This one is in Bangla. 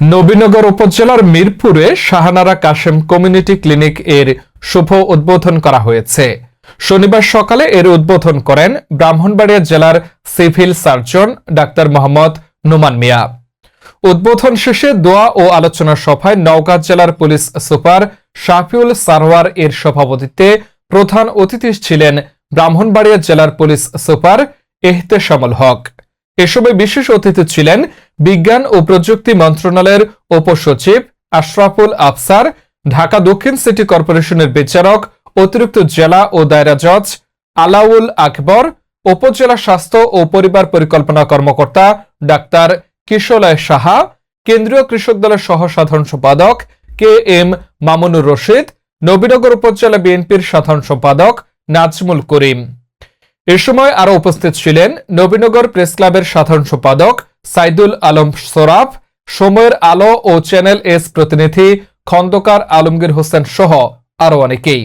নবীনগর উপজেলার মিরপুরে শাহানারা কাশেম কমিউনিটি ক্লিনিক এর শুভ উদ্বোধন করা হয়েছে। শনিবার সকালে এর উদ্বোধন করেন ব্রাহ্মণবাড়িয়া জেলার civil surgeon doctor Mohammad Noman Mia. উদ্বোধন শেষে দোয়া ও আলোচনা সভায় নওগাঁ জেলার পুলিশ সুপার শাফিউল সারওয়ার এর সভাপতিত্বে প্রধান অতিথি ছিলেন ব্রাহ্মণবাড়িয়া জেলার পুলিশ সুপার এহতেশামুল হক। এ সময় বিশেষ অতিথি ছিলেন বিজ্ঞান ও প্রযুক্তি মন্ত্রণালয়ের উপসচিব আশরাফুল আফসার, ঢাকা দক্ষিণ সিটি কর্পোরেশনের বিচারক, অতিরিক্ত জেলা ও দায়রা জজ আলাউল আকবর, উপজেলা স্বাস্থ্য ও পরিবার পরিকল্পনা কর্মকর্তা ডাক্তার কিশোলয় সাহা, কেন্দ্রীয় কৃষক দলের সহ সাধারণ সম্পাদক কে এম মামুনুর রশিদ, নবীনগর উপজেলা বিএনপির সাধারণ সম্পাদক নাজমুল করিম। এ সময় আরও উপস্থিত ছিলেন নবীনগর প্রেস ক্লাবের সাধারণ সম্পাদক সাইদুল আলম সোরাফ, সময়ের আলো ও চ্যানেল এস প্রতিনিধি খন্দকার আলমগীর হোসেন সহ আরও অনেকেই।